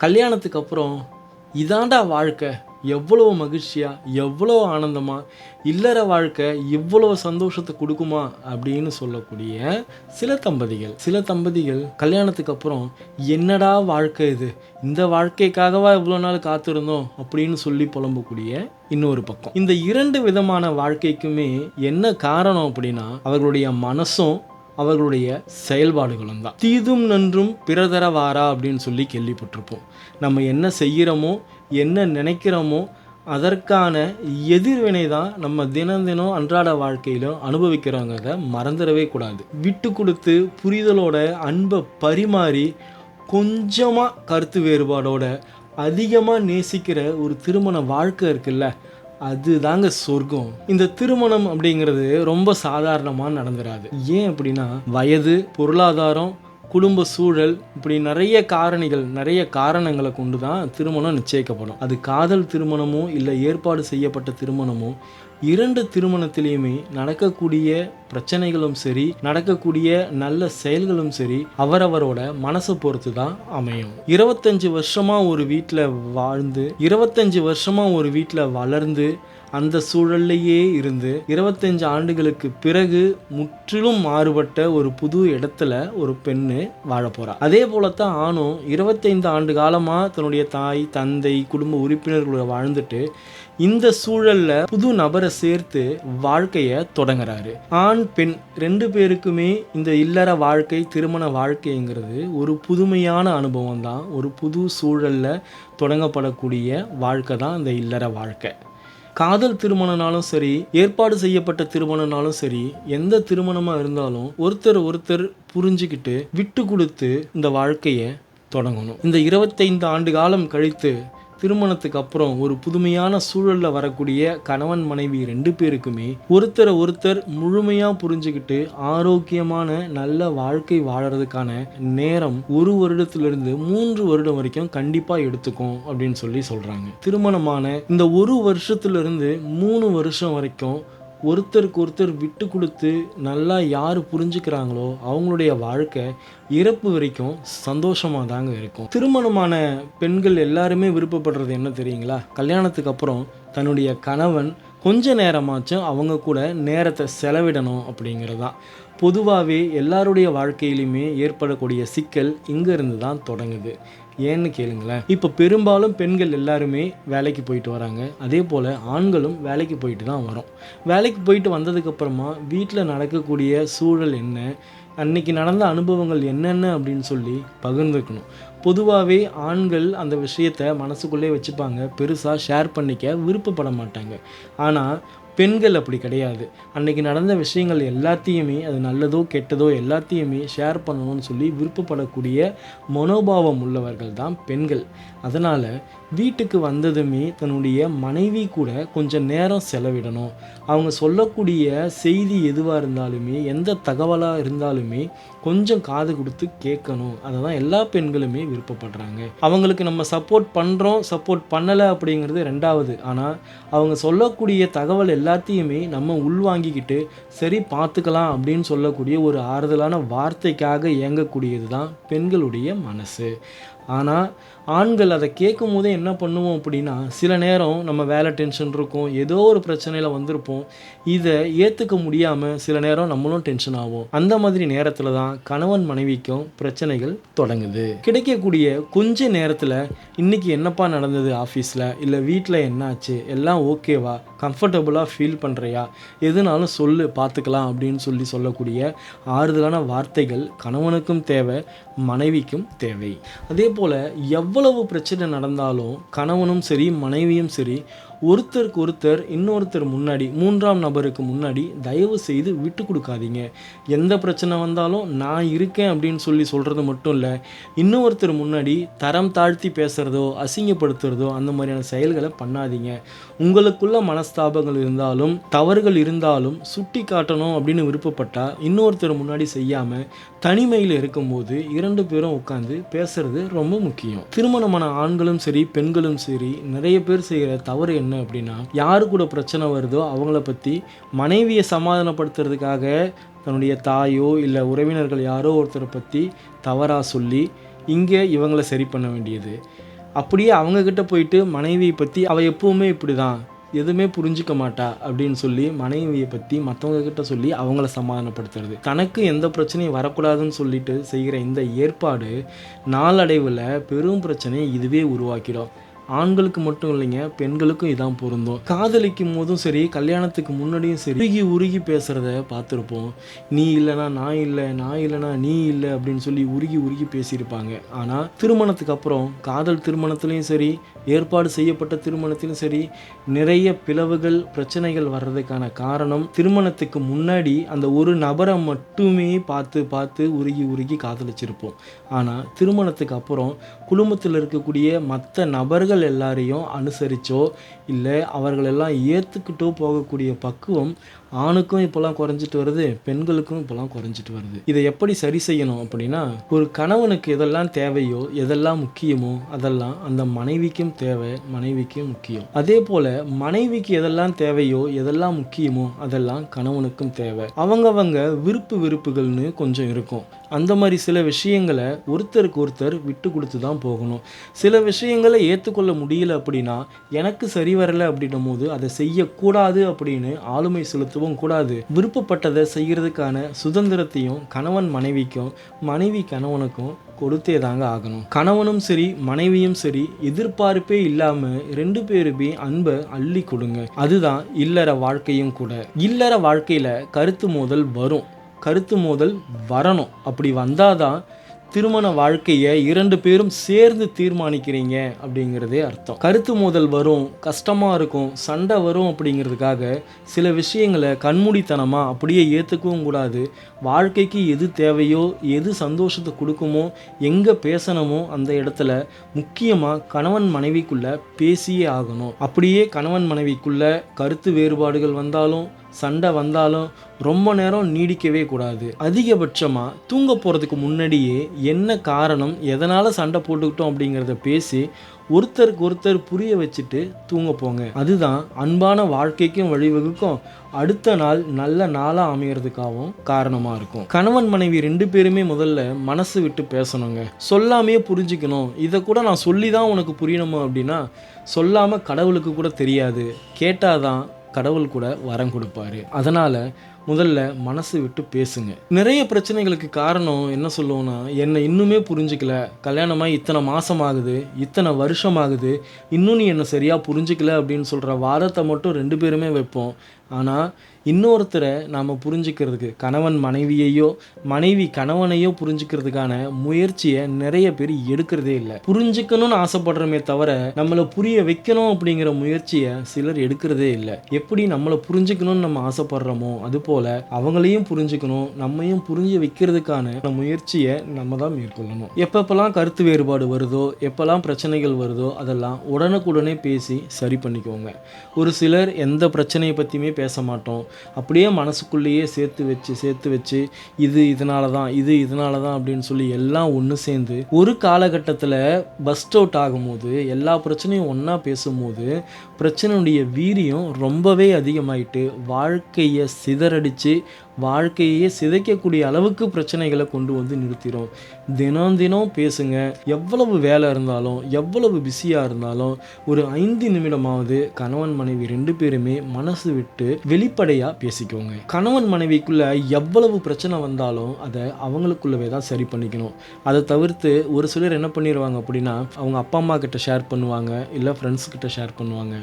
கல்யாணத்துக்கு அப்புறம் இதாண்டா வாழ்க்கை. எவ்வளோ மகிழ்ச்சியாக எவ்வளோ ஆனந்தமாக இல்லற வாழ்க்கை இவ்வளோ சந்தோஷத்தை கொடுக்குமா அப்படின்னு சொல்லக்கூடிய சில தம்பதிகள். சில தம்பதிகள் கல்யாணத்துக்கு அப்புறம் என்னடா வாழ்க்கை இது? இந்த வாழ்க்கைக்காகவா இவ்வளோ நாள் காத்திருந்தோம் அப்படின்னு சொல்லி புலம்பக்கூடிய இன்னொரு பக்கம். இந்த இரண்டு விதமான வாழ்க்கைக்குமே என்ன காரணம் அப்படின்னா அவர்களுடைய மனசும் அவர்களுடைய செயல்பாடுகளும் தான். தீதும் நன்றும் பிறதர வாரா அப்படின்னு சொல்லி கேள்விப்பட்டிருப்போம். நம்ம என்ன செய்கிறோமோ என்ன நினைக்கிறோமோ அதற்கான எதிர்வினை தான் நம்ம தினம் தினம் அன்றாட வாழ்க்கையிலும் அனுபவிக்கிறோங்கிறத மறந்துடவே கூடாது. விட்டு கொடுத்து புரிதலோட அன்பை பரிமாறி கொஞ்சமாக கருத்து வேறுபாடோட அதிகமாக நேசிக்கிற ஒரு திருமண வாழ்க்கை இருக்குல்ல அதுதாங்க சொர்க்கம். இந்த திருமணம் அப்படிங்கிறது ரொம்ப சாதாரணமாக நடந்துடாது ஏன் அப்படின்னா வயது பொருளாதாரம் குடும்ப சூழல் இப்படி நிறைய காரணிகள் நிறைய காரணங்களை கொண்டு தான் திருமணம் நிச்சயிக்கப்படும். அது காதல் திருமணமோ இல்லை ஏற்பாடு செய்யப்பட்ட திருமணமோ இரண்டு திருமணத்திலையுமே நடக்கக்கூடிய பிரச்சனைகளும் சரி நடக்கக்கூடிய நல்ல செயல்களும் சரி அவரவரோட மனசை பொறுத்து தான் அமையும். இருபத்தஞ்சு வருஷமா ஒரு வீட்டில் வாழ்ந்து இருபத்தஞ்சு வருஷமா ஒரு வீட்டில் வளர்ந்து அந்த சூழல்லையே இருந்து இருபத்தஞ்சு ஆண்டுகளுக்கு பிறகு முற்றிலும் மாறுபட்ட ஒரு புது இடத்துல ஒரு பெண்ணு வாழ போறா. அதே போலத்தான் ஆணும் இருபத்தைந்து ஆண்டு காலமா தன்னுடைய தாய் தந்தை குடும்ப உறுப்பினர்களோட வாழ்ந்துட்டு இந்த சூழல்ல புது நபரை சேர்த்து வாழ்க்கைய தொடங்குறாரு. ஆண் பெண் ரெண்டு பேருக்குமே இந்த இல்லற வாழ்க்கை திருமண வாழ்க்கைங்கிறது ஒரு புதுமையான அனுபவம் தான். ஒரு புது சூழல்ல தொடங்கப்படக்கூடிய வாழ்க்கை தான் இந்த இல்லற வாழ்க்கை. காதல் திருமணம்னாலும் சரி ஏற்பாடு செய்யப்பட்ட திருமணம்னாலும் சரி எந்த திருமணமாக இருந்தாலும் ஒருத்தர் ஒருத்தர் புரிஞ்சுக்கிட்டு விட்டு கொடுத்து இந்த வாழ்க்கையை தொடங்கணும். இந்த இருபத்தைந்து ஆண்டு காலம் கழித்து திருமணத்துக்கு அப்புறம் ஒரு புதுமையான சூழலில் வரக்கூடிய கணவன் மனைவி ரெண்டு பேருக்குமே ஒருத்தரை ஒருத்தர் முழுமையாக புரிஞ்சுக்கிட்டு ஆரோக்கியமான நல்ல வாழ்க்கை வாழறதுக்கான நேரம் ஒரு வருடத்திலிருந்து மூன்று வருடம் வரைக்கும் கண்டிப்பாக எடுத்துக்கும் அப்படின்னு சொல்லி சொல்கிறாங்க திருமணமான இந்த ஒரு வருஷத்துலேருந்து மூணு வருஷம் வரைக்கும் ஒருத்தருக்கு ஒருத்தர் விட்டு கொடுத்து நல்லா யார் புரிஞ்சுக்கிறாங்களோ அவங்களுடைய வாழ்க்கை இறப்பு வரைக்கும் சந்தோஷமாக தாங்க இருக்கும். திருமணமான பெண்கள் எல்லாருமே விருப்பப்படுறது என்ன தெரியுங்களா? கல்யாணத்துக்கு அப்புறம் தன்னுடைய கணவன் கொஞ்ச நேரமாச்சும் அவங்க கூட நேரத்தை செலவிடணும் அப்படிங்கிறது. தான் பொதுவாகவே எல்லாருடைய வாழ்க்கையிலுமே ஏற்படக்கூடிய சிக்கல் இங்கேருந்து தான் தொடங்குது. ஏன்னு கேளுங்களேன். இப்போ பெரும்பாலும் பெண்கள் எல்லாருமே வேலைக்கு போயிட்டு வராங்க. அதே போல் ஆண்களும் வேலைக்கு போயிட்டு தான் வரோம். வேலைக்கு போயிட்டு வந்ததுக்கப்புறமா வீட்டில் நடக்கக்கூடிய சூழல் என்ன? அன்னைக்கு நடந்த அனுபவங்கள் என்னென்ன அப்படின்னு சொல்லி பகிர்ந்துக்கணும். பொதுவாகவே ஆண்கள் அந்த விஷயத்தை மனசுக்குள்ளே வச்சுப்பாங்க. பெருசாக ஷேர் பண்ணிக்க விருப்பப்பட மாட்டாங்க. ஆனால் பெண்கள் அப்படி கிடையாது. அன்னைக்கு நடந்த விஷயங்கள் எல்லாத்தையுமே அது நல்லதோ கெட்டதோ எல்லாத்தையுமே ஷேர் பண்ணணும்னு சொல்லி விருப்பப்படக்கூடிய மனோபாவம் உள்ளவர்கள் தான் பெண்கள். அதனால் வீட்டுக்கு வந்ததுமே தன்னுடைய மனைவி கூட கொஞ்சம் நேரம் செலவிடணும். அவங்க சொல்லக்கூடிய செய்தி எதுவாக இருந்தாலுமே எந்த தகவலாக இருந்தாலுமே கொஞ்சம் காது கொடுத்து கேட்கணும். அதை தான் எல்லா பெண்களுமே விருப்பப்படுறாங்க. அவங்களுக்கு நம்ம சப்போர்ட் பண்ணுறோம் சப்போர்ட் பண்ணலை அப்படிங்கிறது ரெண்டாவது. ஆனால் அவங்க சொல்லக்கூடிய தகவல் எல்லாத்தையுமே நம்ம உள்வாங்கிக்கிட்டு சரி பார்த்துக்கலாம் அப்படின்னு சொல்லக்கூடிய ஒரு ஆறுதலான வார்த்தைக்காக இயங்கக்கூடியது தான் பெண்களுடைய மனசு. ஆனால் ஆண்கள் அதை கேட்கும் போதே என்ன பண்ணுவோம் அப்படின்னா சில நேரம் நம்ம வேலை டென்ஷன் இருக்கும் ஏதோ ஒரு பிரச்சனையில் வந்திருப்போம். இதை ஏற்றுக்க முடியாமல் சில நேரம் நம்மளும் டென்ஷன் ஆகும் அந்த மாதிரி நேரத்தில் தான் கணவன் மனைவிக்கும் பிரச்சனைகள் தொடங்குது. கிடைக்கக்கூடிய கொஞ்ச நேரத்தில் இன்னைக்கு என்னப்பா நடந்தது ஆஃபீஸில் இல்லை வீட்டில் என்னாச்சு? எல்லாம் ஓகேவா கம்ஃபர்டபுளாக ஃபீல் பண்ணுறியா எதுனாலும் சொல்லு பார்த்துக்கலாம் அப்படின்னு சொல்லி சொல்லக்கூடிய ஆறுதலான வார்த்தைகள் கணவனுக்கும் தேவை மனைவிக்கும் தேவை. அதே போல் எவ் எவ்வளவு பிரச்சனை நடந்தாலும் கணவனும் சரி மனைவியும் சரி ஒருத்தருக்கு ஒருத்தர் இன்னொருத்தர் முன்னாடி மூன்றாம் நபருக்கு முன்னாடி தயவு செய்து விட்டு கொடுக்காதீங்க. எந்த பிரச்சனை வந்தாலும் நான் இருக்கேன் அப்படின்னு சொல்லி சொல்கிறது மட்டும் இல்லை இன்னொருத்தர் முன்னாடி தரம் தாழ்த்தி பேசுகிறதோ அசிங்கப்படுத்துறதோ அந்த மாதிரியான செயல்களை பண்ணாதீங்க. உங்களுக்குள்ள மனஸ்தாபங்கள் இருந்தாலும் தவறுகள் இருந்தாலும் சுட்டி காட்டணும் அப்படின்னு விருப்பப்பட்டால் இன்னொருத்தர் முன்னாடி செய்யாமல் தனிமையில் இருக்கும்போது இரண்டு பேரும் உட்காந்து பேசுறது ரொம்ப முக்கியம். திருமணமான ஆண்களும் சரி பெண்களும் சரி நிறைய பேர் செய்கிற தவறு என்ன? அப்படின்னா யாரு கூட பிரச்சனை வருதோ அவங்கள பற்றி மனைவியை சமாதானப்படுத்துறதுக்காக தன்னுடைய தாயோ இல்லை உறவினர்கள் யாரோ ஒருத்தரை பற்றி தவறாக சொல்லி இங்கே இவங்களை சரி பண்ண வேண்டியது. அப்படியே அவங்கக்கிட்ட போயிட்டு மனைவியை பற்றி அவள் எப்பவுமே இப்படி தான் எதுவுமே புரிஞ்சுக்க மாட்டா அப்படின்னு சொல்லி மனைவியை பற்றி மற்றவங்கக்கிட்ட சொல்லி அவங்கள சமாதானப்படுத்துறது. தனக்கு எந்த பிரச்சனையும் வரக்கூடாதுன்னு சொல்லிட்டு செய்கிற இந்த ஏற்பாடு நாளடைவில் பெரும் பிரச்சனையை இதுவே உருவாக்கிடும். ஆண்களுக்கு மட்டும் இல்லைங்க பெண்களுக்கும் இதான் பொருந்தும். காதலிக்கும் போதும் சரி கல்யாணத்துக்கு முன்னாடியும் சரி உருகி உருகி பேசுகிறத பார்த்துருப்போம். நீ இல்லைனா நான் இல்லை நான் இல்லைனா நீ இல்லை அப்படின்னு சொல்லி உருகி உருகி பேசியிருப்பாங்க. ஆனால் திருமணத்துக்கு அப்புறம் காதல் திருமணத்துலேயும் சரி ஏற்பாடு செய்யப்பட்ட திருமணத்திலும் சரி நிறைய பிளவுகள் பிரச்சனைகள் வர்றதுக்கான காரணம் திருமணத்துக்கு முன்னாடி அந்த ஒரு நபரை மட்டுமே பார்த்து பார்த்து உருகி உருகி காதலிச்சிருப்போம். ஆனால் திருமணத்துக்கு அப்புறம் குடும்பத்தில் இருக்கக்கூடிய மற்ற நபர்கள் எல்லாரையும் அனுசரிச்சோ இல்லை அவர்களெல்லாம் ஏற்றுக்கிட்டோ போகக்கூடிய பக்குவம் ஆணுக்கும் இப்போலாம் குறைஞ்சிட்டு வருது பெண்களுக்கும் இப்போலாம் குறைஞ்சிட்டு வருது. இதை எப்படி சரி செய்யணும் அப்படின்னா ஒரு கணவனுக்கு எதெல்லாம் தேவையோ எதெல்லாம் முக்கியமோ அதெல்லாம் அந்த மனைவிக்கும் தேவை மனைவிக்கும் முக்கியம். அதே போல மனைவிக்கு எதெல்லாம் தேவையோ எதெல்லாம் முக்கியமோ அதெல்லாம் கணவனுக்கும் தேவை. அவங்கவங்க விருப்பு விருப்புகள்னு கொஞ்சம் இருக்கும். அந்த மாதிரி சில விஷயங்களை ஒருத்தருக்கு ஒருத்தர் விட்டு கொடுத்து தான் போகணும். சில விஷயங்களை ஏற்றுக்கொள்ள முடியல அப்படின்னா எனக்கு சரி வரலை அப்படின்னும் போது அதை செய்யக்கூடாது அப்படின்னு ஆளுமை செலுத்தவும் கூடாது. விருப்பப்பட்டதை செய்கிறதுக்கான சுதந்திரத்தையும் கணவன் மனைவிக்கும் மனைவி கணவனுக்கும் கொடுத்தே தாங்க ஆகணும். கணவனும் சரி மனைவியும் சரி எதிர்பார்ப்பே இல்லாம ரெண்டு பேருமே அன்பை அள்ளி கொடுங்க. அதுதான் இல்லற வாழ்க்கையும் கூட. இல்லற வாழ்க்கையில கருத்து மோதல் வரும். கருத்து மோதல் வரணும். அப்படி வந்தாதான் திருமண வாழ்க்கையை இரண்டு பேரும் சேர்ந்து தீர்மானிக்கிறீங்க அப்படிங்கிறதே அர்த்தம். கருத்து மோதல் வரும் கஷ்டமாக இருக்கும் சண்டை வரும் அப்படிங்கிறதுக்காக சில விஷயங்களை கண்மூடித்தனமாக அப்படியே ஏற்றுக்கவும் கூடாது. வாழ்க்கைக்கு எது தேவையோ எது சந்தோஷத்தை கொடுக்குமோ எங்கே பேசணுமோ அந்த இடத்துல முக்கியமாக கணவன் மனைவிக்குள்ளே பேசியே ஆகணும். அப்படியே கணவன் மனைவிக்குள்ளே கருத்து வேறுபாடுகள் வந்தாலும் சண்டை வந்தாலும் ரொம்ப நேரம் நீடிக்கவே கூடாது. அதிகபட்சமாக தூங்க போகிறதுக்கு முன்னாடியே என்ன காரணம் எதனால் சண்டை போட்டுக்கிட்டோம் அப்படிங்கிறத பேசி ஒருத்தருக்கு ஒருத்தர் புரிய வச்சுட்டு தூங்க போங்க. அதுதான் அன்பான வாழ்க்கைக்கும் வழிவகுக்கும் அடுத்த நாள் நல்ல நாளாக அமைகிறதுக்காகவும் காரணமாக இருக்கும். கணவன் மனைவி ரெண்டு பேருமே முதல்ல மனசு விட்டு பேசணுங்க. சொல்லாமே புரிஞ்சுக்கணும். இதை கூட நான் சொல்லி தான் உனக்கு புரியணுமா அப்படின்னா சொல்லாமல் கடவுளுக்கு கூட தெரியாது. கேட்டாதான் கடவுள் கூட வரம் கொடுப்பாரு. அதனால் முதல்ல மனசு விட்டு பேசுங்க. நிறைய பிரச்சனைகளுக்கு காரணம் என்ன சொல்லுவோம்னா என்னை இன்னுமே புரிஞ்சிக்கல. கல்யாணமாக இத்தனை மாதம் ஆகுது இத்தனை வருஷம் ஆகுது இன்னும் நீ என்னை சரியாக புரிஞ்சிக்கல அப்படின்னு சொல்கிற வாதத்தை மட்டும் ரெண்டு பேருமே வைப்போம். ஆனால் இன்னொருத்தரை நாம் புரிஞ்சுக்கிறதுக்கு கணவன் மனைவியையோ மனைவி கணவனையோ புரிஞ்சுக்கிறதுக்கான முயற்சியை நிறைய பேர் எடுக்கிறதே இல்லை. புரிஞ்சுக்கணும்னு ஆசைப்படுறமே தவிர நம்மளை புரிய வைக்கணும் அப்படிங்கிற முயற்சியை சிலர் எடுக்கிறதே இல்லை. எப்படி நம்மளை புரிஞ்சுக்கணும்னு நம்ம ஆசைப்படுறோமோ போல் அவங்களையும் புரிஞ்சுக்கணும் நம்மையும் புரிஞ்சு வைக்கிறதுக்கான முயற்சியை நம்ம தான் மேற்கொள்ளணும். எப்பப்பெல்லாம் கருத்து வேறுபாடு வருதோ எப்பெல்லாம் பிரச்சனைகள் வருதோ அதெல்லாம் உடனுக்குடனே பேசி சரி பண்ணிக்கோங்க. ஒரு சிலர் எந்த பிரச்சனையை பற்றியுமே பேச மாட்டோம். அப்படியே மனசுக்குள்ளேயே சேர்த்து வச்சு சேர்த்து வச்சு இது இதனால தான் இது இதனால தான் அப்படின்னு சொல்லி எல்லாம் ஒன்று சேர்ந்து ஒரு காலகட்டத்தில் பஸ்ட் அவுட் ஆகும்போது எல்லா பிரச்சனையும் ஒன்றா பேசும்போது பிரச்சனையுடைய வீரியம் ரொம்பவே அதிகமாயிட்டு வாழ்க்கையை சிதறடித்து வாழ்க்கையே சிதைக்கக்கூடிய அளவுக்கு பிரச்சனைகளை கொண்டு வந்து நிறுத்திடும் தினம் தினம் பேசுங்க. எவ்வளவு வேலை இருந்தாலும் எவ்வளவு பிஸியாக இருந்தாலும் ஒரு ஐந்து நிமிடமாவது கணவன் மனைவி ரெண்டு பேருமே மனசு விட்டு வெளிப்படையாக பேசிக்கோங்க. கணவன் மனைவிக்குள்ள எவ்வளவு பிரச்சனை வந்தாலும் அதை அவங்களுக்குள்ளவே தான் சரி பண்ணிக்கணும். அதை தவிர்த்து ஒரு சிலர் என்ன பண்ணிடுவாங்க அப்படின்னா அவங்க அப்பா அம்மா கிட்ட ஷேர் பண்ணுவாங்க இல்லை ஃப்ரெண்ட்ஸ் கிட்ட ஷேர் பண்ணுவாங்க.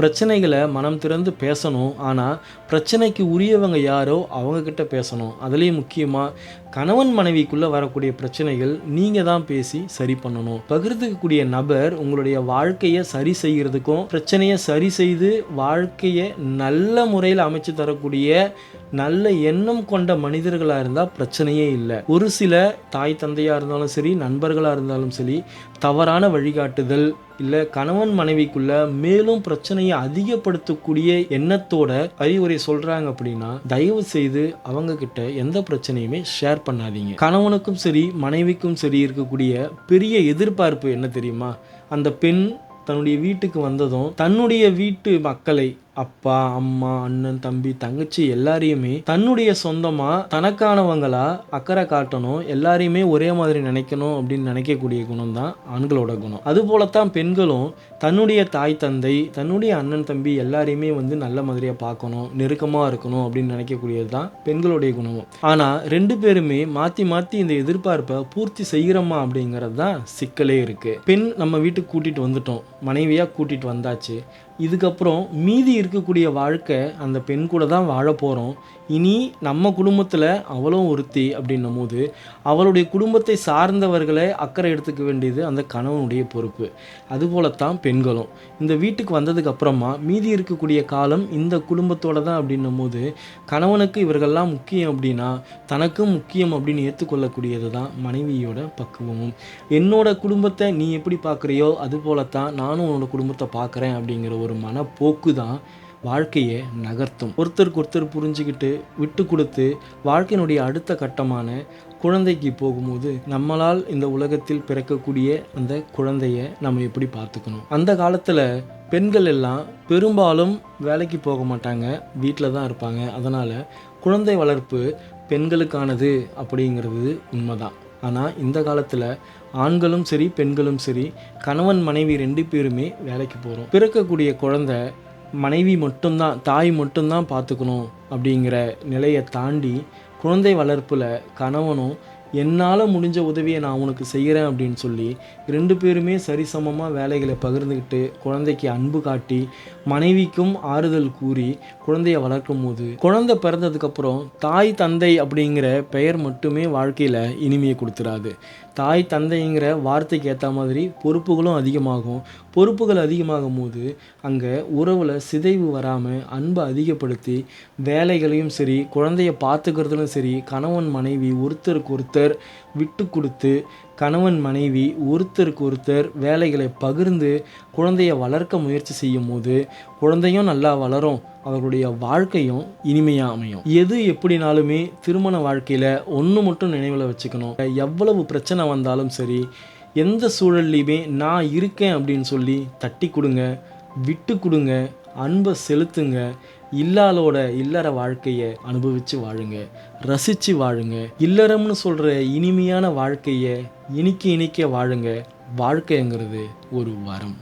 பிரச்சனைகளை மனம் திறந்து பேசணும். ஆனால் பிரச்சனைக்கு உரியவங்க யாரோ அவங்க கிட்ட பேசணும். அதுலேயும் முக்கியமாக கணவன் மனைவிக்குள்ளே வரக்கூடிய பிரச்சனைகள் நீங்கள் தான் பேசி சரி பண்ணணும். பகிர்ந்துக்கக்கூடிய நபர் உங்களுடைய வாழ்க்கையை சரி செய்கிறதுக்கும் பிரச்சனையை சரி செய்து வாழ்க்கையை நல்ல முறையில் அமைச்சு தரக்கூடிய நல்ல எண்ணம் கொண்ட மனிதர்களாக இருந்தால் பிரச்சனையே இல்லை. ஒரு சில தாய் தந்தையாக இருந்தாலும் சரி நண்பர்களாக இருந்தாலும் சரி தவறான வழிகாட்டுதல் இல்லை கணவன் மனைவிக்குள்ள மேலும் பிரச்சனையை அதிகப்படுத்தக்கூடிய எண்ணத்தோட அறிவுரை சொல்றாங்க அப்படின்னா தயவு செய்து அவங்க கிட்ட எந்த பிரச்சனையுமே ஷேர் பண்ணாதீங்க. கணவனுக்கும் சரி மனைவிக்கும் சரி இருக்கக்கூடிய பெரிய எதிர்பார்ப்பு என்ன தெரியுமா? அந்த பெண் தன்னுடைய வீட்டுக்கு வந்ததும் தன்னுடைய வீட்டு மக்களை அப்பா அம்மா அண்ணன் தம்பி தங்கச்சி எல்லாரையுமே தன்னுடைய சொந்தமா தனக்கானவங்களா அக்கறை காட்டணும் எல்லாரையுமே ஒரே மாதிரி நினைக்கணும் அப்படின்னு நினைக்கக்கூடிய குணம் தான் ஆண்களோட குணம். அது போலத்தான் பெண்களும் தன்னுடைய தாய் தந்தை தன்னுடைய அண்ணன் தம்பி எல்லாரையுமே வந்து நல்ல மாதிரியா பார்க்கணும் நெருக்கமா இருக்கணும் அப்படின்னு நினைக்கக்கூடியது தான் பெண்களுடைய குணமும். ஆனா ரெண்டு பேருமே மாத்தி மாத்தி இந்த எதிர்பார்ப்பை பூர்த்தி செய்கிறோமா அப்படிங்கிறது தான் சிக்கலே இருக்கு. பெண் நம்ம வீட்டுக்கு கூட்டிட்டு வந்துட்டோம். மனைவியா கூட்டிட்டு வந்தாச்சு. இதுக்கப்புறம் மீதி இருக்கக்கூடிய வாழ்க்கை அந்த பெண் கூட தான் வாழ போகிறோம் இனி நம்ம குடும்பத்தில் அவளும் ஒருத்தி அப்படின்னும் போது அவளுடைய குடும்பத்தை சார்ந்தவர்களை அக்கறை எடுத்துக்க வேண்டியது அந்த கணவனுடைய பொறுப்பு. அதுபோலத்தான் பெண்களும். இந்த வீட்டுக்கு வந்ததுக்கு அப்புறமா மீதி இருக்கக்கூடிய காலம் இந்த குடும்பத்தோட தான் அப்படின்னும் போது கணவனுக்கு இவர்கள்லாம் முக்கியம் அப்படின்னா தனக்கும் முக்கியம் அப்படின்னு ஏற்றுக்கொள்ளக்கூடியது தான் மனைவியோட பக்குவமும். என்னோட குடும்பத்தை நீ எப்படி பார்க்குறியோ அது போலத்தான் நானும் உன்னோட குடும்பத்தை பார்க்குறேன் அப்படிங்கிற ஒரு மனப்போக்கு தான் வாழ்க்கையை நகர்த்தும். ஒருத்தருக்கு ஒருத்தர் புரிஞ்சுக்கிட்டு விட்டு கொடுத்து வாழ்க்கையினுடைய அடுத்த கட்டமான குழந்தைக்கு போகும்போது நம்மளால் இந்த உலகத்தில் பிறக்கக்கூடிய அந்த குழந்தைய நம்ம எப்படி பார்த்துக்கணும்? அந்த காலத்தில் பெண்கள் எல்லாம் பெரும்பாலும் வேலைக்கு போக மாட்டாங்க. வீட்டில் தான் இருப்பாங்க. அதனால் குழந்தை வளர்ப்பு பெண்களுக்கானது அப்படிங்கிறது உண்மைதான். ஆனால் இந்த காலத்தில் ஆண்களும் சரி பெண்களும் சரி கணவன் மனைவி ரெண்டு பேருமே வேலைக்கு போகிறோம் பிறக்கக்கூடிய குழந்தை மனைவி மட்டும்தான் தாய் மட்டும்தான் பார்த்துக்கணும் அப்படிங்கிற நிலையை தாண்டி குழந்தை வளர்ப்பில் கணவனும் என்னால் முடிஞ்ச உதவியை நான் உனக்கு செய்கிறேன் அப்படின்னு சொல்லி ரெண்டு பேருமே சரிசமமாக வேலைகளை பகிர்ந்துக்கிட்டு குழந்தைக்கு அன்பு காட்டி மனைவிக்கும் ஆறுதல் கூறி குழந்தைய வளர்க்கும் போது குழந்தை பிறந்ததுக்கப்புறம் தாய் தந்தை அப்படிங்கிற பெயர் மட்டுமே வாழ்க்கையில் இனிமையை கொடுத்துறாது தாய் தந்தைங்கிற வார்த்தைக்கு ஏற்ற மாதிரி பொறுப்புகளும் அதிகமாகும். பொறுப்புகள் அதிகமாகும் போது அங்கே உறவில் சிதைவு வராமல் அன்பை அதிகப்படுத்தி வேலைகளையும் சரி குழந்தைய பார்த்துக்கிறதுலும் சரி கணவன் மனைவி ஒருத்தருக்கு ஒருத்தர் விட்டு கொடுத்து கணவன் மனைவி ஒருத்தருக்கு ஒருத்தர் வேலைகளை பகிர்ந்து குழந்தைய வளர்க்க முயற்சி செய்யும் போது குழந்தையும் நல்லா வளரும் அவர்களுடைய வாழ்க்கையும் இனிமையாக அமையும். எது எப்படினாலுமே திருமண வாழ்க்கையில் ஒன்று மட்டும் நினைவில் வச்சுக்கணும். எவ்வளவு பிரச்சனை வந்தாலும் சரி எந்த சூழல்லையுமே நான் இருக்கேன் அப்படின்னு சொல்லி தட்டி கொடுங்க விட்டு கொடுங்க அன்பை செலுத்துங்க இல்லாலோட இல்லற வாழ்க்கையை அனுபவித்து வாழுங்க. ரசித்து வாழுங்க. இல்லறம்னு சொல்கிற இனிமையான வாழ்க்கையை இனிக்க இனிக்க வாழுங்க. வாழ்க்கைங்கிறது ஒரு வரம்.